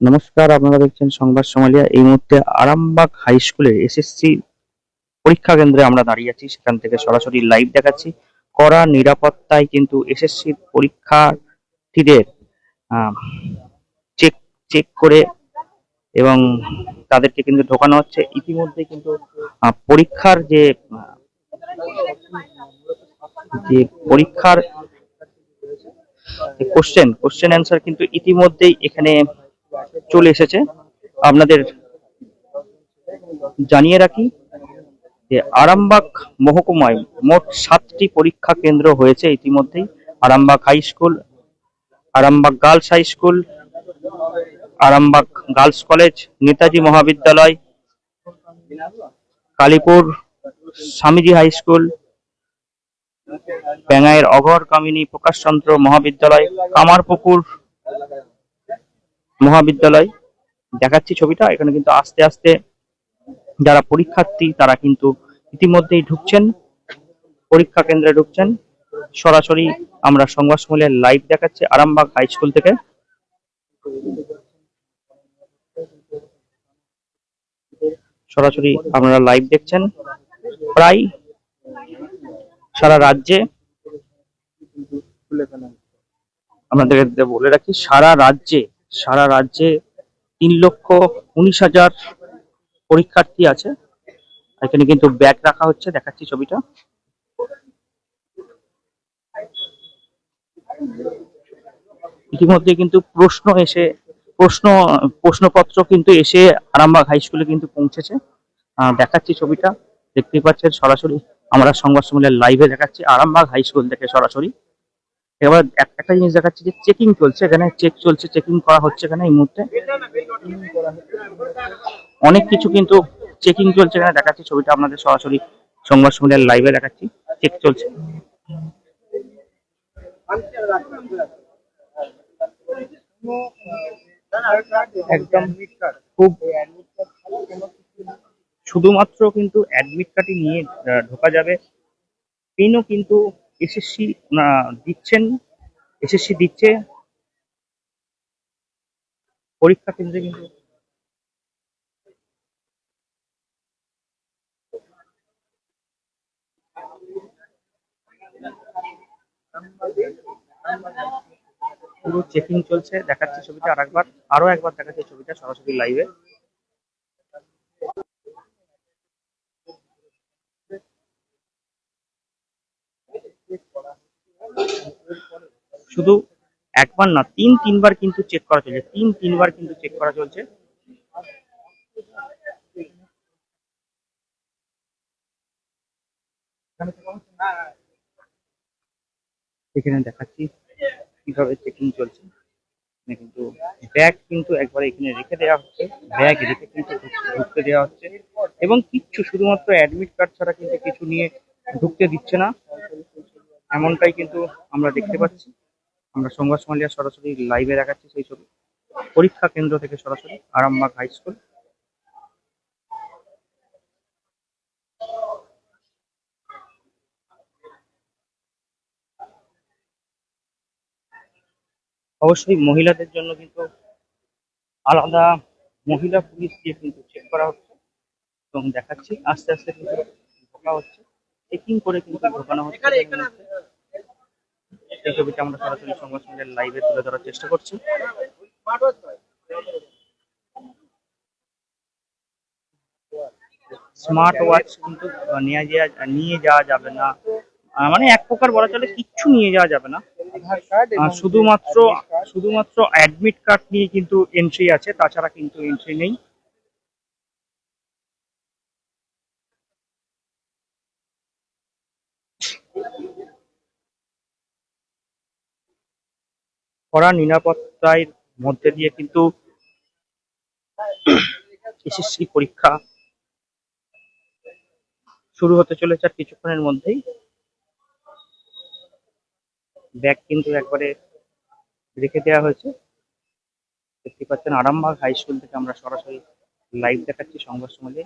নমস্কার, আপনারা দেখছেন সংবাদ সোমালিয়া। এই মুহূর্তে আরামবাগ হাই স্কুলের এসএসসি পরীক্ষা কেন্দ্রে আমরা দাঁড়িয়ে আছি। সেখান থেকে সরাসরি লাইভ দেখাচ্ছি। কড়া নিরাপত্তায় কিন্তু এসএসসি পরীক্ষার্থীদের চেক চেক করে এবং তাদেরকে কিন্তু ঢোকানো হচ্ছে। ইতিমধ্যে কিন্তু পরীক্ষার যে যে পরীক্ষার কোশ্চেন কোশ্চেন অ্যান্সার কিন্তু ইতিমধ্যেই এখানে চলে এসেছে। আপনাদের জানিয়ে রাখি যে আরামবাগ মহকুমায় মোট সাতটি পরীক্ষা কেন্দ্র হয়েছে ইতিমধ্যেই। Arambagh high school Arambagh girls high school Arambagh girls college Netaji Mahavidyalaya, Kalipur Swamiji high school ব্যাঙাইয়ের Aghor Kamini Prakashchandra Mahavidyalaya, Kamarpukur Mahavidyalaya. দেখাচ্ছি ছবিটা, এখানে কিন্তু আস্তে আস্তে যারা পরীক্ষার্থী, তারা কিন্তু ইতিমধ্যেই ঢুকছেন। পরীক্ষা কেন্দ্রে ঢুকছেন। সরাসরি আমরা সংবাদ সম্মেলনের লাইভ দেখাচ্ছি আরামবাগ হাই স্কুল থেকে। সরাসরি আপনারা লাইভ দেখছেন। প্রায় সারা রাজ্যে আপনাদেরকে বলে রাখি, সারা রাজ্যে সারা রাজ্যে তিন লক্ষ উনিশ হাজার পরীক্ষার্থী আছে। এখানে কিন্তু ব্যাগ রাখা হচ্ছে, দেখাচ্ছি ছবিটা। ইতিমধ্যে কিন্তু প্রশ্ন এসে, প্রশ্ন, প্রশ্নপত্র কিন্তু এসে আরামবাগ হাই স্কুলে কিন্তু পৌঁছেছে। দেখাচ্ছি ছবিটা, দেখতেই পাচ্ছেন সরাসরি। আমরা সংবাদ সম্মেলনের লাইভে দেখাচ্ছি আরামবাগ হাই স্কুল থেকে সরাসরি। এবার একটা জিনিস দেখাচ্ছি যে চেকিং চলছে, এখানে চেক চলছে চেকিং করা হচ্ছে এখানে এই মুহূর্তে। অনেক কিছু কিন্তু চেকিং চলছে এখানে দেখাচ্ছি, ছবিটা আপনাদের সরাসরি সংবাদ সম্মেলনের লাইভে দেখাচ্ছি চেক চলছে। শুধুমাত্র কিন্তু অ্যাডমিট কার্ডই নিয়ে ঢোকা যাবে। পিনও কিন্তু এসএসসি দিচ্ছেন এসএসসি দিচ্ছে। পরীক্ষা কেন্দ্রে কিন্তু পুরো চেকিং চলছে, দেখাচ্ছি ছবিটা আরেকবার, আরও একবার দেখাচ্ছি ছবিটা সরাসরি লাইভে শুধু একবার না, তিন, তিনবার কিন্তু চেক করা চলছে। তিন, তিনবার কিন্তু চেক করা চলছে। এখানে দেখাচ্ছি কীভাবে চেকিং চলছে। কিন্তু ব্যাগ কিন্তু একবার এখানে রেখে দেওয়া হচ্ছে। ব্যাগ রেখে কিন্তু ঢুকতে দেওয়া হচ্ছে। এবং কিচ্ছু, শুধুমাত্র অ্যাডমিট কার্ড ছাড়া কিন্তু কিছু নিয়ে ঢুকতে দিচ্ছে না। এমনটাই কিন্তু আমরা দেখতে পাচ্ছি। আমরা সংবাদ সমালিয়া সরাসরি লাইভে দেখাচ্ছি সেই ছবি। পরীক্ষা কেন্দ্র থেকে সরাসরি আরামবাগ হাই স্কুল অবশ্যই মহিলাদের জন্য কিন্তু আলাদা মহিলা পুলিশ দিয়ে কিন্তু চেক করা হচ্ছে এবং দেখাচ্ছি। আস্তে আস্তে কিন্তু ঢোকা হচ্ছে। চেকিং করে কিন্তু ঢোকানো হচ্ছে। এই ছবিটা আমরা সরাসরি সংবাদ সঙ্গের লাইভে তুলে ধরার চেষ্টা করছি। স্মার্ট ওয়াচ কিন্তু নিয়ে যাওয়া নিয়ে যাওয়া যাবে না। মানে এক প্রকার বলা চলে কিচ্ছু নিয়ে যাওয়া যাবে না। শুধুমাত্র শুধুমাত্র অ্যাডমিট কার্ড নিয়ে কিন্তু এন্ট্রি আছে তাছাড়া কিন্তু এন্ট্রি নেই। কড়া নিরাপত্তার মধ্যে দিয়ে কিন্তু এসএসসি পরীক্ষা শুরু হতে চলেছে আর কিছুক্ষণের মধ্যেই। ব্যাগ কিন্তু একবারে রেখে দেওয়া হয়েছে। দেখতে পাচ্ছেন আরামবাগ হাই স্কুল থেকে আমরা সরাসরি লাইভ দেখাচ্ছি সংবাদ সমাজে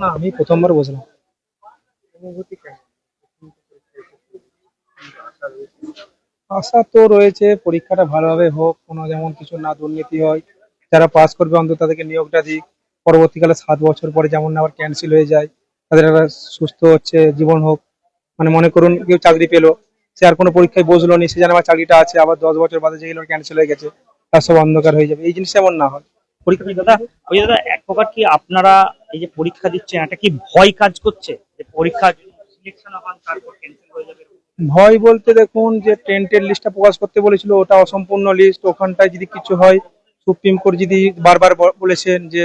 না, আমি প্রথমবার বসলাম। আশা তো রয়েছে, পরীক্ষাটা ভালোভাবে হোক, কোনো যেমন কিছু না দুর্নীতি হয়, যারা পাস করবে অন্তত তাদেরকে নিয়োগটা দিক। পরবর্তীকালে সাত বছর পরে যেমন না আবার ক্যান্সেল হয়ে যায় তাদের একটা সুস্থ হচ্ছে জীবন হোক। মানে মনে করুন কেউ চাকরি পেল সে আর কোনো পরীক্ষায় বসল নি সে যেন আমার চাকরিটা আছে আবার দশ বছর বাদে যেগুলো ক্যান্সেল হয়ে গেছে তার সব অন্ধকার হয়ে যাবে। এই জিনিস এমন না হয়। পরীক্ষা দাদা? ওই দাদা এক প্রকার কি আপনারা এই যে পরীক্ষা দিচ্ছেন এটা কি ভয় কাজ করছে? যে পরীক্ষা সিলেকশন হন তারপর ক্যান্সেল হয়ে যাবে ভয় বলতে দেখুন যে টেন্টের লিস্টটা প্রকাশ করতে বলেছিল ওটা অসম্পূর্ণ লিস্ট ওখানটায় যদি কিছু হয় সুপ্রিম কোর্ট যদি বারবার বলেছেন যে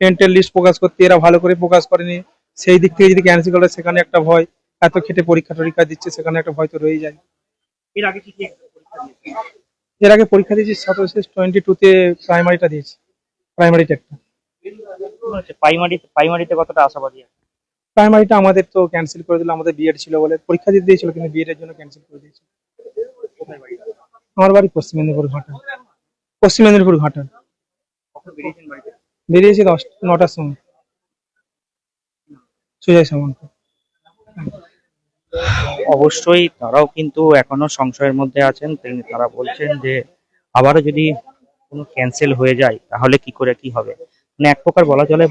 টেন্টের লিস্ট প্রকাশ করতে এরা ভালো করে প্রকাশ করেনি। সেই দিক থেকে যদি ক্যান্সেল করে সেখানে একটা ভয় এত খেটে পরীক্ষা টরীক্ষা দিচ্ছে সেখানে একটা ভয় তো রয়ে যায়। এর আগে কি? এর আগে পরীক্ষা দিয়েছি সতেরোশো টোয়েন্টি টুতে প্রাইমারিটা দিয়েছি প্রাইমারিটা একটা। প্রাইমারিতে প্রাইমারিতে কতটা আশাবাদী প্রাইমারিটা আমাদের তো ক্যান্সেল করে দিল আমাদের বিএড ছিল বলে। পরীক্ষা দিতে দিয়েছিল কিন্তু বিএড এর জন্য ক্যান্সেল করে দিয়েছে। আমার বাড়ি পশ্চিম মেদিনীপুর ঘাটা পশ্চিম মেদিনীপুর ঘাটা? বেরিয়েছি দশ, নটার সময়। সামন্ত। অবশ্যই তারাও কিন্তু এখনও সংশয়ের মধ্যে আছেন। তিনি তারা বলছেন যে, আবারও যদি কোনো ক্যান্সেল হয়ে যায়, তাহলে কি করে কি হবে? মানে এক প্রকার বলা চলে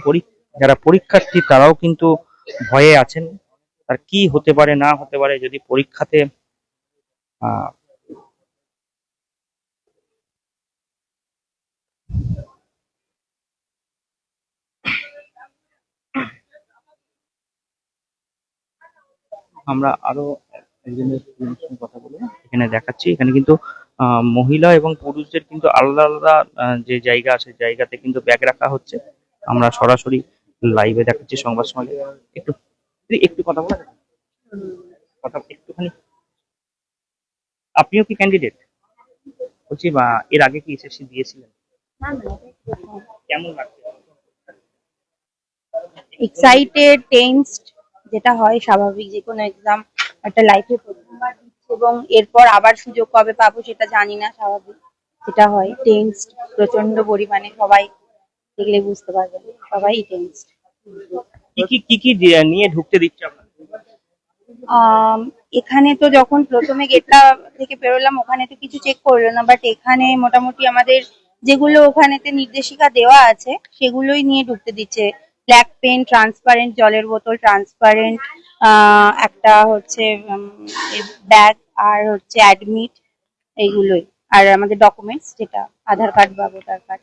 যারা পরীক্ষার্থী, তারাও কিন্তু ভয়ে আছেন। আর কি হতে পারে, না হতে পারে, যদি পরীক্ষাতে আমরা আরও একজনের সঙ্গে কথা বলব। এখানে দেখাচ্ছি। এখানে কিন্তু আহ, মহিলা এবং পুরুষদের কিন্তু আলাদা আলাদা আহ, যে জায়গা আছে জায়গাতে কিন্তু ব্যাগ রাখা হচ্ছে। আমরা সরাসরি লাইভে দেখাচ্ছি সংবাদ সমাজে একটু একটু কথা বলা যাবে? কথা একটুখানি। আপনিও কি ক্যান্ডিডেট বলছি বা এর আগে কি এসএসসি দিয়েছিলেন? কেমন লাগছে? এক্সাইটেড টেন্সড যেটা হয় স্বাভাবিক যে কোনো এক্সাম একটা লাইফে প্রথমবার দিচ্ছি এবং এরপর আবার সুযোগ কবে পাবো সেটা জানি না স্বাভাবিক যেটা হয়। টেন্সড প্রচণ্ড পরিমাণে সবাই দেখলে বুঝতে পারবেন সবাই টেন্সড কি কি কি কি নিয়ে ঢুকতে দিচ্ছে এখানে তো যখন প্রথমে গেটটা থেকে বেরোলাম ওখানে তো কিছু চেক করল না বাট এখানে মোটামুটি আমাদের যেগুলো ওখানেতে নির্দেশিকা দেওয়া আছে সেগুলোই নিয়ে ঢুকতে দিচ্ছে। ব্ল্যাক পেন ট্রান্সপারেন্ট জলের বোতল ট্রান্সপারেন্ট একটা হচ্ছে ব্যাগ আর হচ্ছে অ্যাডমিট এইগুলোই। আর আমাদের ডকুমেন্টস যেটা, আধার কার্ড বা ভোটার কার্ড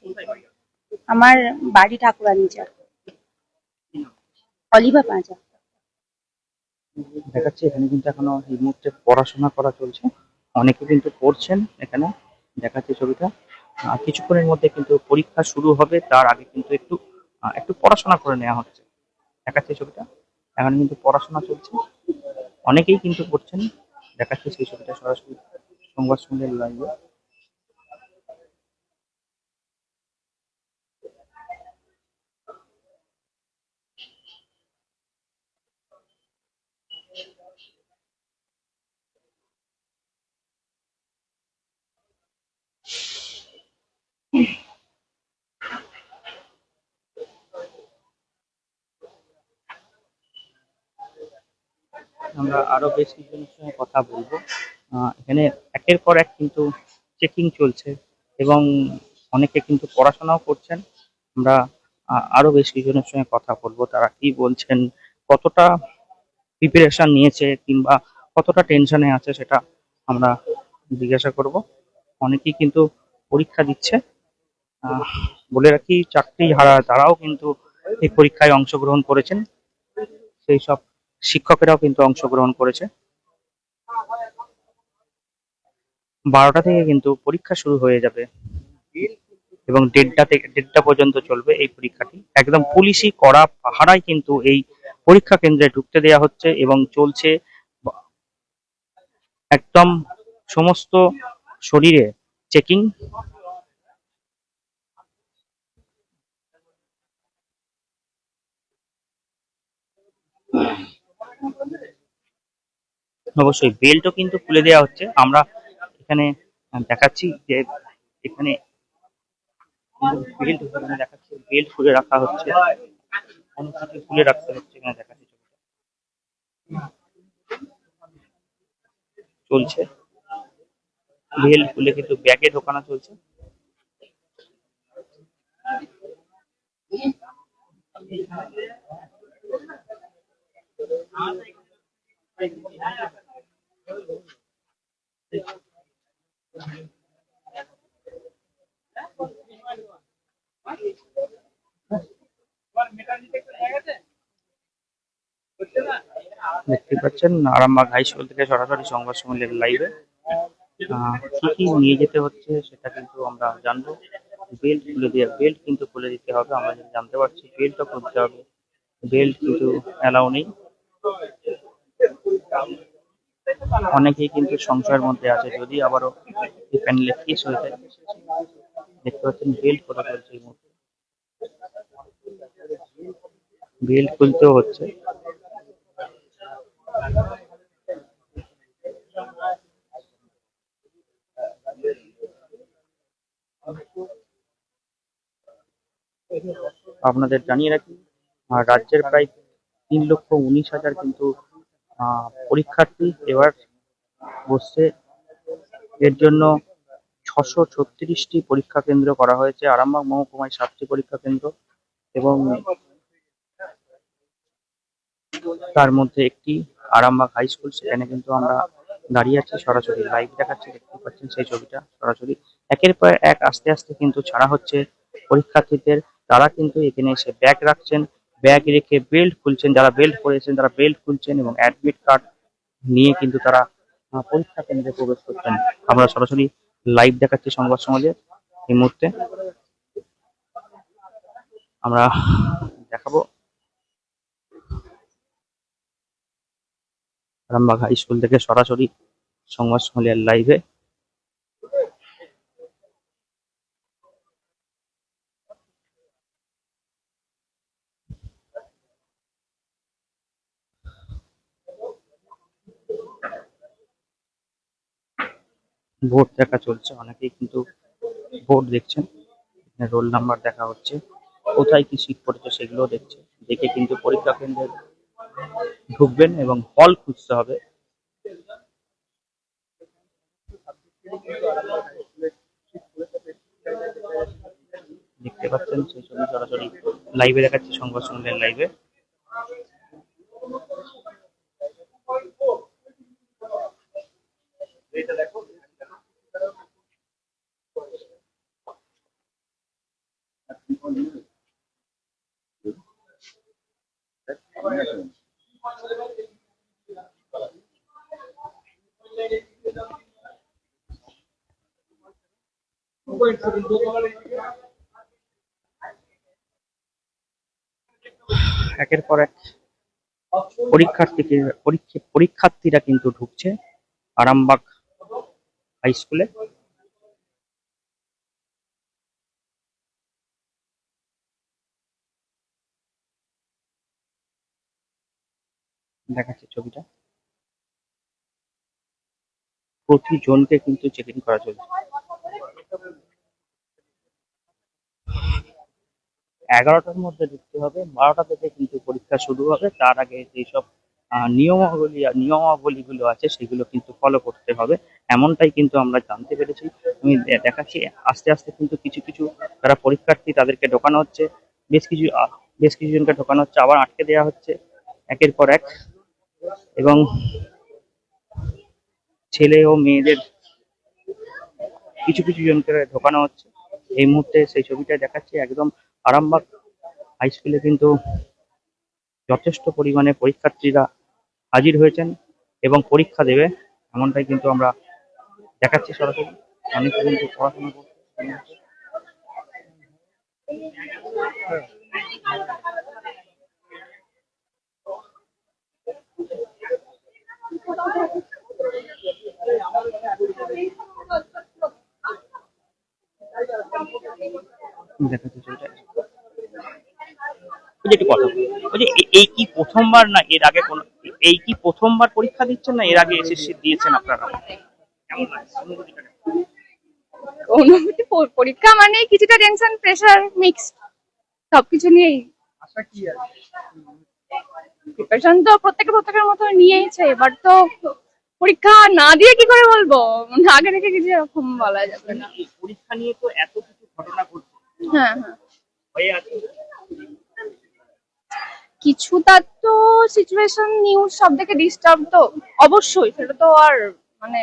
আমার বাড়ি ঠাকুরানি চা অলিভা পাঁচা দেখাচ্ছে, এখানে কিন্তু এখনও এই মুহূর্তে পড়াশোনা করা চলছে। অনেকে কিন্তু পড়ছেন এখানে। দেখাচ্ছে ছবিটা। কিছুক্ষণের মধ্যে কিন্তু পরীক্ষা শুরু হবে, তার আগে কিন্তু একটু একটু পড়াশোনা করে নেওয়া হচ্ছে। দেখাচ্ছে ছবিটা। এখন কিন্তু পড়াশোনা চলছে। অনেকেই কিন্তু করছেন দেখাচ্ছে সেই ছবিটা সরাসরি সংবাদ সঙ্গে লাইভে আমরা আরও বেশ কিছুজনের সঙ্গে কথা বলব। এখানে একের পর এক কিন্তু চেকিং চলছে এবং অনেকে কিন্তু পড়াশোনাও করছেন। আমরা আরও বেশ কিছুজনের সঙ্গে কথা বলব। তারা কি বলছেন, কতটা প্রিপারেশন নিয়েছে কিংবা কতটা টেনশনে আছে সেটা আমরা জিজ্ঞাসা করব। অনেকেই কিন্তু পরীক্ষা দিচ্ছে। বলে রাখি, চাকরি হারা, তারাও কিন্তু এই পরীক্ষায় অংশগ্রহণ করেছেন। সেই সব শিক্ষকেরাও কিন্তু অংশগ্রহণ করেছে। বারোটা থেকে কিন্তু পরীক্ষা শুরু হয়ে যাবে এবং দেড়টা থেকে দেড়টা পর্যন্ত চলবে এই পরীক্ষাটি। একদম পুলিশি করা পাহারায় কিন্তু এই পরীক্ষা কেন্দ্রে ঢুকতে দেওয়া হচ্ছে এবং চলছে একদম সমস্ত শরীরে চেকিং অবশ্যই বেল্টও কিন্তু খুলে দেওয়া হচ্ছে। আমরা এখানে দেখাচ্ছি যে এখানে বেল্ট দেখাচ্ছে, বেল্ট খুলে রাখা হচ্ছে। অনেক কিছু খুলে রাখতে হচ্ছে এখানে দেখাচ্ছি চলছে। বেল্ট খুলে কিন্তু ব্যাগে ঢোকানো চলছে। দেখতে পাচ্ছেন আরামবাগ হাই স্কুল থেকে সরাসরি সংবাদ সম্মেলনের লাইভে কি কি নিয়ে যেতে হচ্ছে সেটা কিন্তু আমরা জানব। বেল্ট খুলে দিয়ে বেল্ট কিন্তু খুলে দিতে হবে, আমরা যেটা জানতে পারছি বেল্টও খুলতে হবে। বেল্ট কিন্তু অ্যালাউ নেই। অনেকেই কিন্তু সংশয়ের মধ্যে আছে যদি আবারও এই প্যানেলে কেস হয়ে যায় দেখতে পাচ্ছেন বেল্ট করা চলছে এই মুহূর্তে। বেল্ট খুলতেও হচ্ছে। আপনাদের জানিয়ে রাখি রাজ্যের প্রায় তিন লক্ষ উনিশ হাজার কিন্তু পরীক্ষার্থী এবার বসছে। এর জন্য ছশো ছত্রিশটি পরীক্ষা কেন্দ্র করা হয়েছে। আরামবাগ মহকুমায় সাতটি পরীক্ষা কেন্দ্র এবং তার মধ্যে একটি আরামবাগ হাই স্কুল। সেখানে কিন্তু আমরা দাঁড়িয়ে আছি সরাসরি। লাইভ দেখাচ্ছি দেখতে পাচ্ছেন সেই ছবিটা সরাসরি। একের পর এক আস্তে আস্তে কিন্তু ছাড়া হচ্ছে পরীক্ষার্থীদের। তারা কিন্তু এখানে এসে ব্যাগ রাখছেন। ব্যাগ রেখে বেল্ট খুলছেন, যারা বেল্ট পরেছেন তারা বেল্ট খুলছেন এবং অ্যাডমিট কার্ড নিয়ে কিন্তু তারা পরীক্ষা কেন্দ্রে প্রবেশ করছেন। আমরা সরাসরি লাইভ দেখাচ্ছি সংবাদ সমাজে এই মুহূর্তে। আমরা দেখাবো হাই স্কুল থেকে সরাসরি সংবাদ সম্মেলনের লাইভে বোর্ড দেখা চলছে। অনেকেই কিন্তু বোর্ড দেখছেন। রোল নাম্বার দেখা হচ্ছে। কোথায় কি সিট পড়েছে সেগুলো দেখছে। দেখে কিন্তু পরীক্ষা কেন্দ্রে ঢুকবেন এবং হল খুঁজতে হবে। দেখতে পাচ্ছেন সেই ছবি সরাসরি লাইভে দেখাচ্ছি সংবাদ সম্মেলনের লাইভে একের পর এক পরীক্ষার্থীকে পরীক্ষা পরীক্ষার্থীরা কিন্তু ঢুকছে আরামবাগ হাই স্কুলে দেখাচ্ছে ছবিটা। প্রতি জনকে কিন্তু চেকিং করা চলছে। এগারোটার মধ্যে ঢুকতে হবে, বারোটা থেকে কিন্তু পরীক্ষা শুরু হবে। তার আগে যেসব নিয়মাবলী, নিয়মাবলীগুলো আছে, সেগুলো কিন্তু ফলো করতে হবে। এমনটাই কিন্তু আমরা জানতে পেরেছি। আমি দেখাচ্ছি, আস্তে আস্তে কিন্তু কিছু কিছু যারা পরীক্ষার্থী তাদেরকে ঢোকানো হচ্ছে। বেশ কিছু বেশ কিছু জনকে ঢোকানো হচ্ছে, আবার আটকে দেওয়া হচ্ছে। একের পর এক। এবং ছেলে ও মেয়েদের কিছু কিছু জনকে ঢোকানো হচ্ছে। এই মুহূর্তে সেই ছবিটা দেখাচ্ছে একদম আরামবাগ হাই স্কুলে কিন্তু যথেষ্ট পরিমাণে পরীক্ষার্থীরা হাজির হয়েছেন এবং পরীক্ষা দেবে এমনটাই কিন্তু আমরা দেখাচ্ছি সরাসরি। অনেকে কিন্তু পড়াশোনা করছে। দেখাচ্ছি ছবিটা ওই যে একটু কথা ওই যে এই কি প্রথমবার না এর আগে কোনো এই কি প্রথমবার পরীক্ষা দিচ্ছেন না এর আগে এসএসসি দিয়েছেন আপনারা? কেমন লাগছে? অনুভূতিটা অনুভূতি পরীক্ষা মানে কিছুটা টেনশন প্রেশার মিক্স সবকিছু নিয়েই। আশা কি আছে প্রিপারেশন তো প্রত্যেকে প্রত্যেকের মতো নিয়েইছে এবার তো পরীক্ষা না দিয়ে কি করে বলব? মানে আগে থেকে কিছু এরকম বলা যাবে না। পরীক্ষা নিয়ে তো এত কিছু ঘটনা ঘটছে। হ্যাঁ হ্যাঁ। কিছুটা তো সিচুয়েশন নিউজ সব থেকে ডিস্টার্ব তো অবশ্যই সেটা তো আর মানে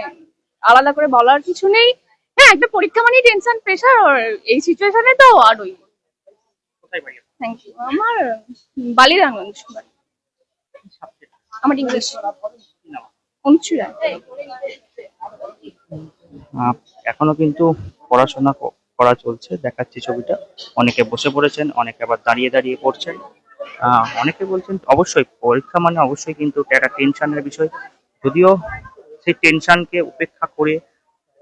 আলাদা করে বলার কিছু নেই। হ্যাঁ একটা পরীক্ষা মানে টেনশন প্রেশার এই সিচুয়েশনে তো আর ওই। থ্যাংক ইউ আমার কি সাবজেক্ট আমার ইংলিশ এখনও কিন্তু পড়াশোনা করা চলছে, দেখাচ্ছি ছবিটা। অনেকে বসে পড়েছেন, অনেকে আবার দাঁড়িয়ে দাঁড়িয়ে পড়ছেন। অনেকে বলছেন অবশ্যই, পরীক্ষা মানে অবশ্যই কিন্তু একটা টেনশনের বিষয়। যদিও সেই টেনশনকে উপেক্ষা করে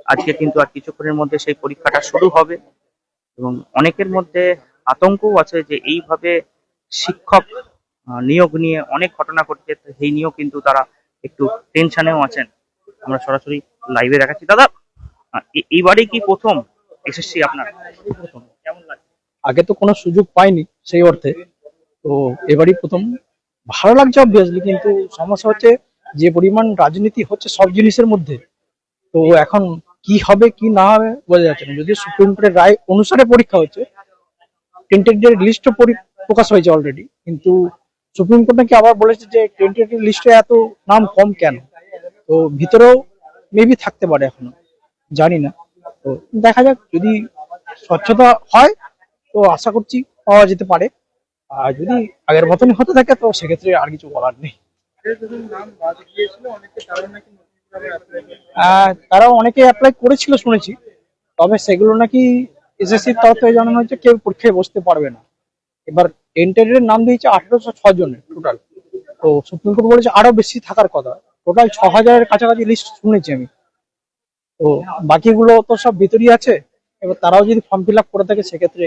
আজকে কিন্তু আর কিছুক্ষণের মধ্যে সেই পরীক্ষাটা শুরু হবে। এবং অনেকের মধ্যে আতঙ্কও আছে যে এইভাবে শিক্ষক নিয়োগ নিয়ে অনেক ঘটনা ঘটছে সেই নিয়েও কিন্তু তারা একটু টেনশনেও আছেন। আমরা সরাসরি লাইভে দেখাচ্ছি। দাদা আহ, এ- কি প্রথম এসএসসি আপনার? কেমন লাগে? আগে তো কোনো সুযোগ পাইনি সেই অর্থে। তো এবারই প্রথম। ভালো লাগছে অবভিয়াসলি কিন্তু সমস্যা হচ্ছে যে পরিমাণ রাজনীতি হচ্ছে সব জিনিসের মধ্যে। তো এখন কি হবে কি না হবে বোঝা যাচ্ছে না। যদি সুপ্রিম কোর্টের রায় অনুসারে পরীক্ষা হচ্ছে টেন্টেডের লিস্টও প্রকাশ হয়েছে অলরেডি কিন্তু সুপ্রিম কোর্ট নাকি আবার বলেছে যে টেন্টেডের লিস্টে এত নাম কম কেন? তো ভিতরেও মেবি থাকতে পারে এখনও, জানি না। তো দেখা যাক, যদি স্বচ্ছতা হয়, তো আশা করছি পাওয়া যেতে পারে। আর যদি আগের মতনই হতে থাকে, তো সেক্ষেত্রে আর কিছু বলার নেই। তারাও অনেকে অ্যাপ্লাই করেছিল, শুনেছি। তবে সেগুলো নাকি এসএসসির তরফ থেকে জানানো হয়েছে, কেউ পরীক্ষায় বসতে পারবে না। এবার এন্টারের নাম দিয়েছে আঠেরোশো ছ জনের টোটাল তো সুপ্রিম কোর্ট বলেছে আরও বেশি থাকার কথা। টোটাল ছ হাজারের কাছাকাছি লিস্ট শুনেছি আমি। তো বাকিগুলো তো সব ভিতরই আছে। এবার তারাও যদি ফর্ম ফিল আপ করে থাকে সেক্ষেত্রে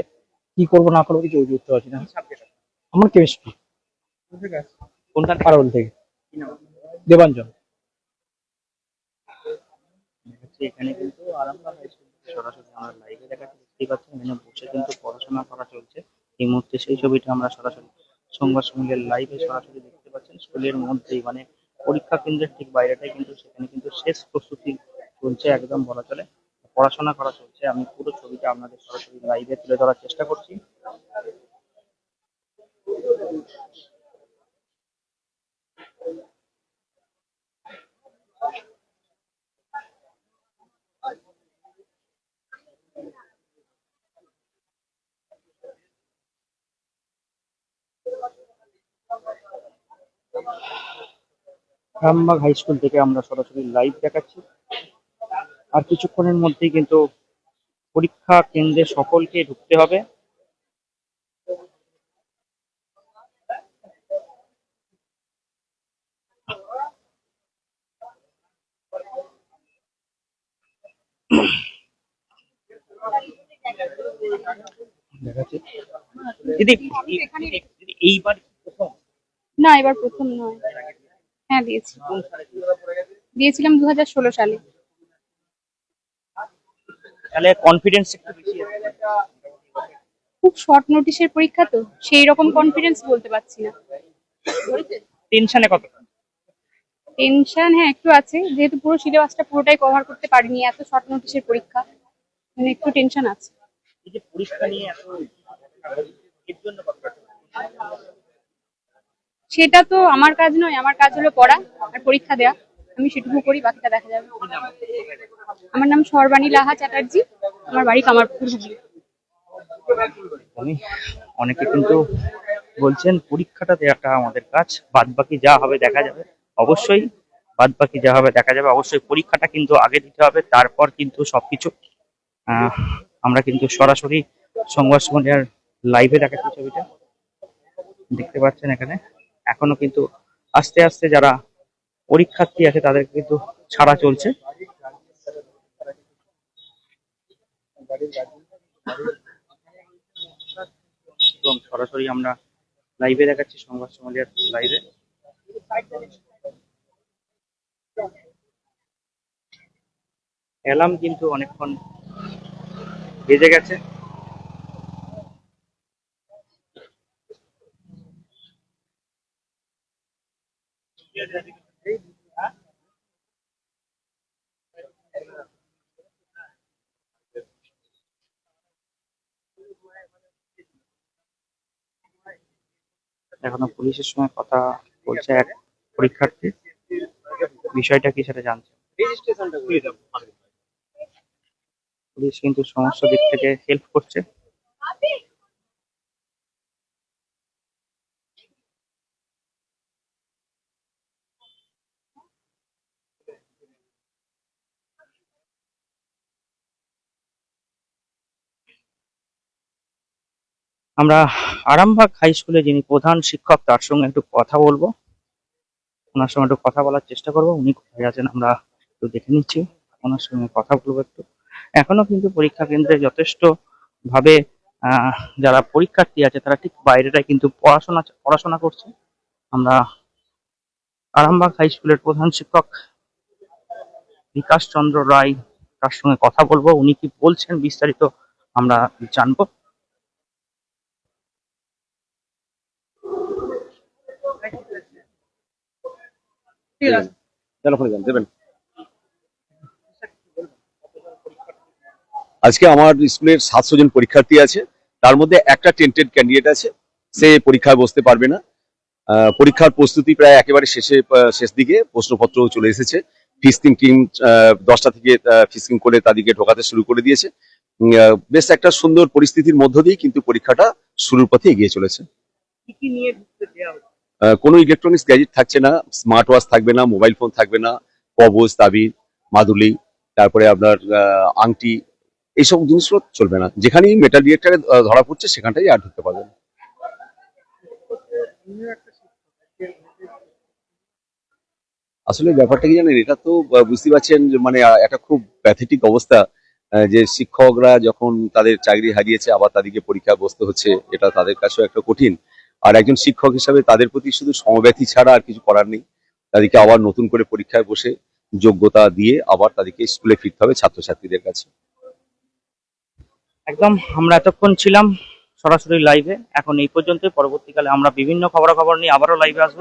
কি করব না করব কিছু বুঝতে পারছি না। আমার কেমিস্ট্রি কোনটা? কারণ থেকে। দেবাঞ্জন। এখানে কিন্তু আরামবাগ সরাসরি আমরা লাইভে দেখাচ্ছি পাচ্ছেন। এখানে বসে কিন্তু পড়াশোনা করা চলছে। এই মুহূর্তে সেই ছবিটা আমরা সরাসরি সংবাদ সম্মেলনের লাইভে সরাসরি দেখতে পাচ্ছেন। স্কুলের মধ্যেই মানে পরীক্ষা কেন্দ্রের ঠিক বাইরেটাই কিন্তু সেখানে কিন্তু শেষ প্রস্তুতি চলছে একদম বলা চলে। পড়াশোনা করা চলছে। আমি পুরো ছবিটা আপনাদের সরাসরি লাইভে তুলে ধরার চেষ্টা করছি। রামবাগ হাই স্কুল থেকে আমরা সরাসরি লাইভ দেখাচ্ছি। আর কিছুক্ষণের মধ্যেই কিন্তু পরীক্ষা কেন্দ্রে সকলকে ঢুকতে হবে। দিদি এইবার না, এবার প্রথম নয়। হ্যাঁ দিয়েছি? দিয়েছিলাম দু হাজার ষোলো সালে। তাহলে কনফিডেন্স একটু বেশি খুব শর্ট নোটিশের পরীক্ষা তো সেই রকম কনফিডেন্স বলতে পারছি না। টেনশনে কত? টেনশন হ্যাঁ একটু আছে। যেহেতু পুরো সিলেবাসটা পুরোটাই কভার করতে পারিনি এত শর্ট নোটিশের পরীক্ষা মানে একটু টেনশন আছে। এই যে পরীক্ষা নিয়ে এত এর জন্য কতটা সেটা তো আমার কাজ নয়, আমার কাজ হলো পড়া আর পরীক্ষা দেওয়া আমি সেটুকু করি, বাকিটা দেখা যাবে। আমার নাম সর্বাণী লাহা চ্যাটার্জি, আমার বাড়ি কামারপুর অনেকে কিন্তু বলছেন, পরীক্ষাটা দেওয়াটা আমাদের কাজ বাদ বাকি যা হবে দেখা যাবে। অবশ্যই বাদ বাকি যা হবে দেখা যাবে, অবশ্যই পরীক্ষাটা কিন্তু আগে দিতে হবে, তারপর কিন্তু সবকিছু আমরা কিন্তু সরাসরি সংবাদ সম্মেলনের লাইভে দেখাচ্ছি ছবিটা। দেখতে পাচ্ছেন এখানে। এখনও কিন্তু আস্তে আস্তে যারা পরীক্ষার্থী আছে, তাদের কিন্তু ছাড়া চলছে। এবং সরাসরি আমরা লাইভে দেখাচ্ছি, সংবাদ সম্মেলনের লাইভে অ্যালার্ম কিন্তু অনেকক্ষণ বেজে গেছে। এখনও পুলিশের সঙ্গে কথা বলছে এক পরীক্ষার্থী। বিষয়টা কি সেটা জানছে। পুলিশ কিন্তু সমস্ত দিক থেকে হেল্প করছে। আমরা আরামবাগ হাই স্কুলে যিনি প্রধান শিক্ষক, তার সঙ্গে একটু কথা বলব। ওনার সঙ্গে একটু কথা বলার চেষ্টা করব। উনি কোথায় আছেন আমরা একটু দেখে নিচ্ছি। ওনার সঙ্গে কথা বলব একটু। এখনও কিন্তু পরীক্ষা কেন্দ্রে যথেষ্ট ভাবে যারা পরীক্ষার্থী আছে, তারা ঠিক বাইরেটাই কিন্তু পড়াশোনা পড়াশোনা করছে। আমরা আরামবাগ হাই স্কুলের প্রধান শিক্ষক বিকাশ চন্দ্র রায়, তার সঙ্গে কথা বলব। উনি কি বলছেন বিস্তারিত আমরা জানব। দেবেন আজকে আমার স্কুলের সাতশো জন পরীক্ষার্থী আছে। তার মধ্যে একটা টেন্টেড ক্যান্ডিডেট আছে। সে পরীক্ষায় বসতে পারবে না। পরীক্ষার প্রস্তুতি প্রায় একেবারে শেষে শেষ দিকে প্রশ্নপত্র চলে এসেছে। ফিস্টিং টিম দশটা থেকে ফিস্টিং করে তাদেরকে ঢোকাতে শুরু করে দিয়েছে। বেশ একটা সুন্দর পরিস্থিতির মধ্য দিয়ে কিন্তু পরীক্ষাটা শুরুর পথে এগিয়ে চলেছে। কি নিয়ে দেওয়া কোনো ইলেকট্রনিক্স গ্যাজেট থাকছে না স্মার্ট ওয়াচ থাকবে না মোবাইল ফোন থাকবে না কবজ তাবিজ মাদুলি, তারপরে আপনার আংটি, এইসব জিনিসগুলো চলবে না। যেখানেই মেটাল ডিটেক্টরে ধরা পড়ছে, সেখানটাই আর ঢুকতে পারবেন আসলে ব্যাপারটা কি জানেন, এটা তো বুঝতে পারছেন মানে একটা খুব প্যাথেটিক অবস্থা যে শিক্ষকরা যখন তাদের চাকরি হারিয়েছে, আবার তাদেরকে পরীক্ষা বসতে হচ্ছে, এটা তাদের কাছেও একটা কঠিন। আর একজন শিক্ষক হিসাবে তাদের প্রতি শুধু সমব্যথী ছাড়া আর কিছু করার নেই। তাদেরকে আবার নতুন করে পরীক্ষায় বসে যোগ্যতা দিয়ে আবার তাদেরকে স্কুলে ফিরতে হবে ছাত্রছাত্রীদের কাছে। একদম, আমরা এতক্ষণ ছিলাম সরাসরি লাইভে এখন এই পর্যন্তই। পরবর্তীকালে আমরা বিভিন্ন খবরাখবর নিয়ে আবারও লাইভে আসব।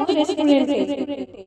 রেস্টুরেন্টে